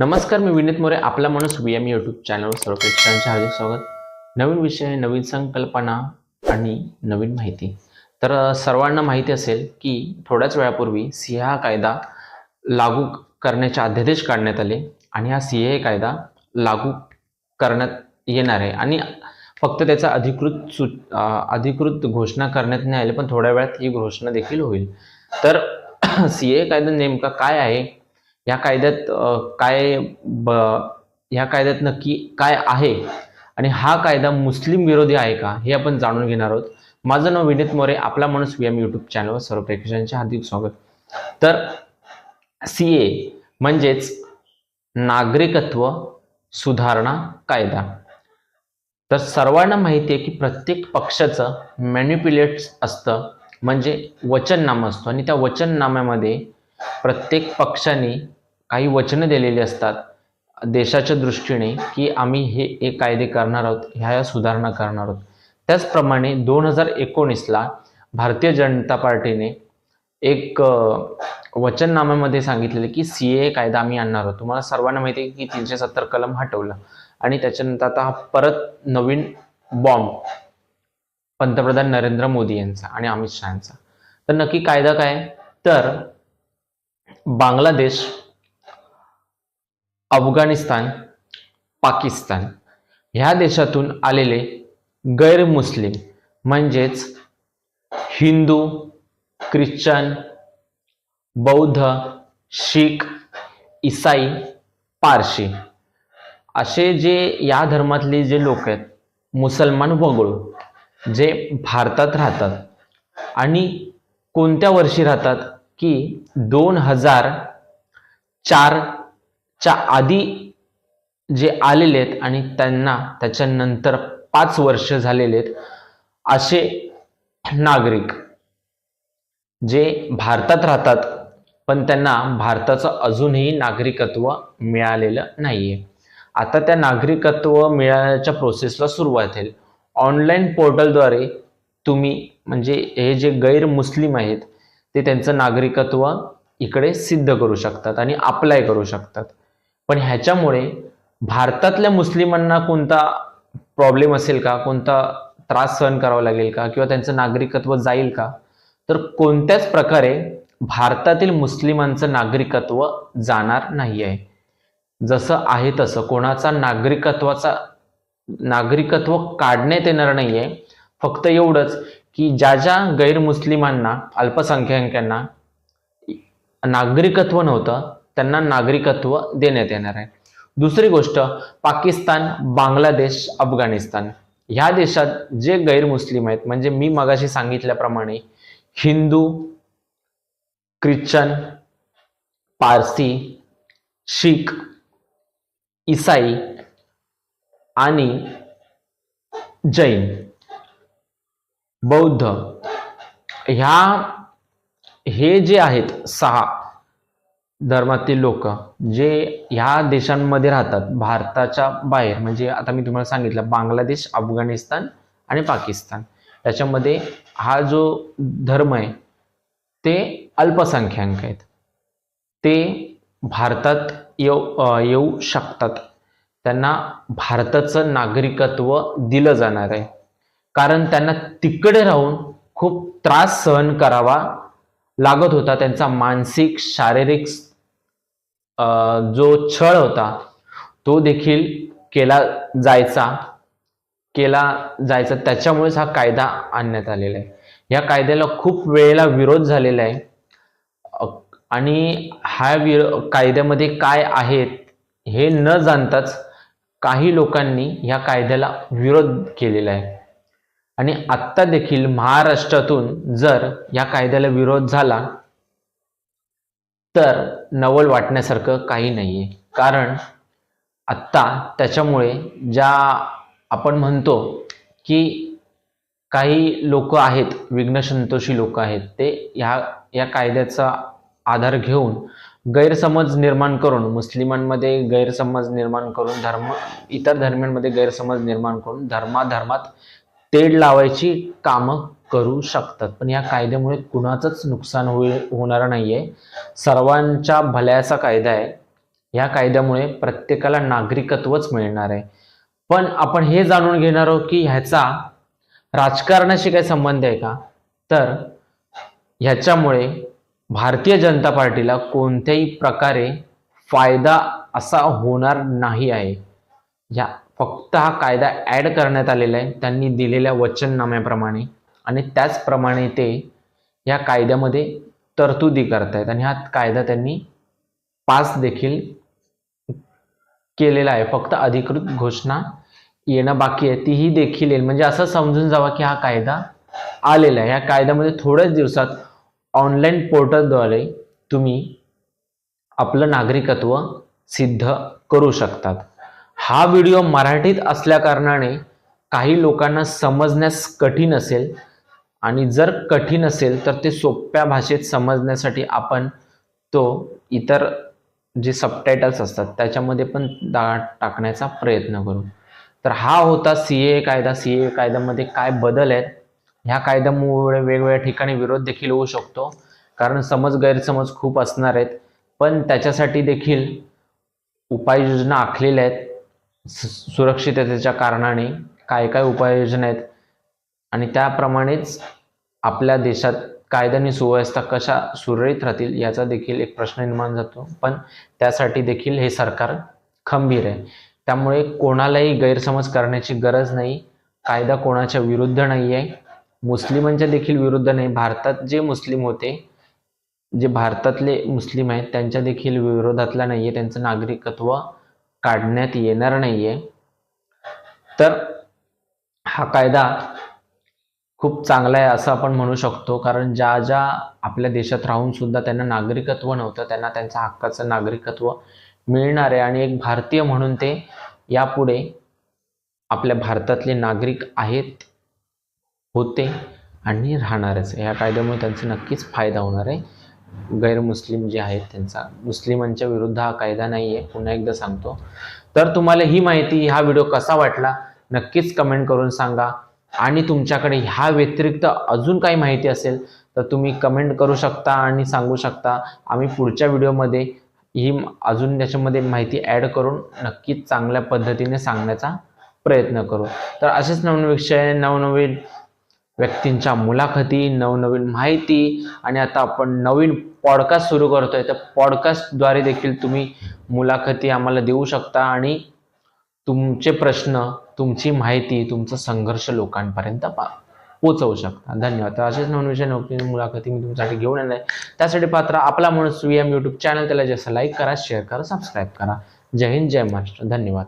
नमस्कार मी विनीत मोरे आपला माणूस व्ही एम यूट्यूब चॅनलवर सर्व प्रेक्षकांचे हार्दिक स्वागत. नवीन विषय नवीन संकल्पना आणि नवीन माहिती. तर सर्वांना माहिती असेल की थोड्याच वेळापूर्वी सी हा कायदा लागू करण्याचे अध्यादेश काढण्यात आले आणि हा सी ए कायदा लागू करण्यात येणार आहे. आणि फक्त त्याचा अधिकृत सू अधिकृत घोषणा करण्यात नाही आली पण थोड्या वेळात ही घोषणा देखील होईल. तर सी ए कायदा नेमका काय आहे? या कायद्यात काय ब ह्या कायद्यात नक्की काय आहे आणि हा कायदा मुस्लिम विरोधी आहे का हे आपण जाणून घेणार आहोत. माझं नाव विनीत मोरे आपला माणूस व्ही एम यूट्यूब चॅनलवर सर्व प्रेक्षकांचे हार्दिक स्वागत. तर सी ए म्हणजेच नागरिकत्व सुधारणा कायदा. तर सर्वांना माहिती आहे की प्रत्येक पक्षाचं मॅन्युप्युलेट्स असतं म्हणजे वचननामा असतो. आणि त्या वचननाम्यामध्ये प्रत्येक पक्षाने काही वचनं दिलेली असतात देशाच्या दृष्टीने की आम्ही हे एक कायदे करणार आहोत ह्या या सुधारणा करणार आहोत. त्याचप्रमाणे दोन हजार एकोणीसला भारतीय जनता पार्टीने एक वचननाम्यामध्ये सांगितलेलं की सी ए कायदा आम्ही आणणार आहोत. तुम्हाला सर्वांना माहिती आहे की तीनशे सत्तर कलम हटवलं आणि त्याच्यानंतर आता हा परत नवीन बॉम्ब पंतप्रधान नरेंद्र मोदी यांचा आणि अमित शहाचा. तर नक्की कायदा काय? तर बांगलादेश अफगाणिस्तान पाकिस्तान ह्या देशातून आलेले गैरमुस्लिम म्हणजेच हिंदू ख्रिश्चन बौद्ध शीख इसाई पारशी असे जे या धर्मातले जे लोक आहेत मुसलमान वगळू जे भारतात राहतात आणि कोणत्या वर्षी राहतात की दोन हजार चार च्या आधी जे आलेले आहेत आणि त्यांना त्याच्यानंतर पाच वर्ष झालेले आहेत असे नागरिक जे भारतात राहतात पण त्यांना भारताचं अजूनही नागरिकत्व मिळालेलं नाहीये. आता त्या नागरिकत्व मिळाल्याच्या प्रोसेसला सुरुवात होईल. ऑनलाईन पोर्टलद्वारे तुम्ही म्हणजे हे जे गैरमुस्लिम आहेत ते त्यांचं नागरिकत्व इकडे सिद्ध करू शकतात आणि अप्लाय करू शकतात. पण ह्याच्यामुळे भारतातल्या मुस्लिमांना कोणता प्रॉब्लेम असेल का? कोणता त्रास सहन करावा लागेल का? किंवा त्यांचं नागरिकत्व जाईल का? तर कोणत्याच प्रकारे भारतातील मुस्लिमांचं नागरिकत्व जाणार नाही आहे जसं आहे तसं कोणाचा नागरिकत्वाचा नागरिकत्व काढण्यात येणार नाही आहे फक्त एवढंच की ज्या ज्या गैरमुस्लिमांना अल्पसंख्याकांना नागरिकत्व नव्हतं त्यांना नागरिकत्व देण्यात येणार आहे. दुसरी गोष्ट पाकिस्तान बांगलादेश अफगाणिस्तान. ह्या देशात जे गैरमुस्लिम आहेत म्हणजे मी मगाशी सांगितल्याप्रमाणे हिंदू ख्रिश्चन पारसी शीख इसाई आणि जैन बौद्ध ह्या हे जे आहेत सहा धर्मातील लोक जे ह्या देशांमध्ये राहतात भारताच्या बाहेर म्हणजे आता मी तुम्हाला सांगितलं बांगलादेश अफगाणिस्तान आणि पाकिस्तान. याच्यामध्ये हा जो धर्म आहे ते अल्पसंख्याक आहेत. ते भारतात येऊ येऊ शकतात. त्यांना भारताचं नागरिकत्व दिलं जाणार आहे. कारण त्यांना तिकडे राहून खूप त्रास सहन करावा लागत होता. त्यांचा मानसिक शारीरिक जो छळ होता तो देखील केला जायचा केला जायचा. त्याच्यामुळेच हा कायदा आणण्यात आलेला आहे. या कायद्याला खूप वेळेला विरोध झालेला आहे. आणि हा विरो कायद्यामध्ये काय आहेत हे न जाणताच काही लोकांनी ह्या कायद्याला विरोध केलेला आहे. आणि आत्ता देखील महाराष्ट्रातून जर या कायद्याला विरोध झाला तर नवल वाटण्यासारखं काही नाही आहे कारण आत्ता त्याच्यामुळे ज्या आपण म्हणतो की काही लोक आहेत विघ्नसंतोषी लोक आहेत ते ह्या या कायद्याचा आधार घेऊन गैरसमज निर्माण करून मुस्लिमांमध्ये गैरसमज निर्माण करून धर्म इतर धर्मांमध्ये गैरसमज निर्माण करून धर्माधर्मात तेढ लावायची कामं करू शकतात. पण या कायद्यामुळे कुणाचंच नुकसान होईल होणार नाहीये. सर्वांच्या भल्याचा कायदा आहे. या कायद्यामुळे प्रत्येकाला नागरिकत्वच मिळणार आहे. पण आपण हे जाणून घेणार आहोत की ह्याचा राजकारणाशी काही संबंध आहे का? तर ह्याच्यामुळे भारतीय जनता पार्टीला कोणत्याही प्रकारे फायदा असा होणार नाही आहे. या फक्त हा कायदा ॲड करण्यात आलेला आहे. त्यांनी दिलेल्या वचननाम्याप्रमाणे. आणि त्याचप्रमाणे ते या कायद्यामध्ये तरतुदी करतायत. आणि हा कायदा त्यांनी पास देखील केलेला आहे. फक्त अधिकृत घोषणा येणं बाकी आहे. तीही देखील येईल. म्हणजे असं समजून जावा की हा कायदा आलेला आहे. या कायद्यामध्ये थोड्याच दिवसात ऑनलाईन पोर्टलद्वारे तुम्ही आपलं नागरिकत्व सिद्ध करू शकतात. हा व्हिडिओ मराठीत असल्याकारणाने काही लोकांना समजण्यास कठीण असेल. आणि जर कठीण असेल तर ते सोप्या भाषेत समजण्यासाठी आपण तो इतर जे सबटायटल्स असतात त्याच्यामध्ये पण दा टाकण्याचा प्रयत्न करू. तर हा होता सी ए कायदा. सी ए कायद्यामध्ये काय बदल आहेत ह्या कायद्यामुळे वेगवेगळ्या ठिकाणी विरोध देखील होऊ शकतो. कारण समज गैरसमज खूप असणार आहेत. पण त्याच्यासाठी देखील उपाययोजना आखलेल्या आहेत. सुरक्षिततेच्या कारणाने काय काय उपाययोजना आहेत आणि त्याप्रमाणेच आपल्या देशात कायदा आणि सुव्यवस्था कशा सुरळीत राहतील याचा देखील एक प्रश्न निर्माण जातो. पण त्यासाठी देखील हे सरकार खंबीर आहे. त्यामुळे कोणालाही गैरसमज करण्याची गरज नाही. कायदा कोणाच्या विरुद्ध नाही आहे मुस्लिमांच्या देखील विरुद्ध नाही. भारतात जे मुस्लिम होते जे भारतातले मुस्लिम आहेत त्यांच्या देखील विरोधातला नाही आहे त्यांचं नागरिकत्व काढण्यात येणार नाही आहे तर हा कायदा खूप चांगला आहे असं आपण म्हणू शकतो. कारण ज्या ज्या आपल्या देशात राहून सुद्धा त्यांना नागरिकत्व नव्हतं त्यांना त्यांच्या हक्काचं नागरिकत्व मिळणार आहे. आणि एक भारतीय म्हणून ते यापुढे आपल्या भारतातले नागरिक आहेत होते आणि राहणारच या कायद्यामुळे त्यांचा नक्कीच फायदा होणार आहे. गैरमुस्लिम जे आहेत त्यांचा मुस्लिमांच्या विरुद्ध हा कायदा नाही आहे पुन्हा एकदा सांगतो. तर तुम्हाला ही माहिती हा व्हिडिओ कसा वाटला नक्कीच कमेंट करून सांगा. आणि तुमच्याकडे ह्या व्यतिरिक्त अजून काही माहिती असेल तर तुम्ही कमेंट करू शकता आणि सांगू शकता. आम्ही पुढच्या व्हिडिओमध्ये ही अजून त्याच्यामध्ये माहिती ॲड करून नक्कीच चांगल्या पद्धतीने सांगण्याचा प्रयत्न करू. तर असेच नवनवीन विषय नवनवीन व्यक्तींच्या मुलाखती नवनवीन माहिती आणि आता आपण नवीन पॉडकास्ट सुरू करतोय तर पॉडकास्टद्वारे देखील तुम्ही मुलाखती आम्हाला देऊ शकता आणि तुमचे प्रश्न तुमची माहिती तुमचा संघर्ष लोकांपर्यंत पा पोचवू शकता. धन्यवाद. तर असेच नवीन विषय नोकरी मुलाखती मी तुमच्यासाठी घेऊन येणार आहे. त्यासाठी पात्र आपला म्हणून व्ही एम यूट्यूब चॅनल त्याला जसं लाईक करा शेअर करा सबस्क्राईब करा. जय हिंद जय महाराष्ट्र. धन्यवाद.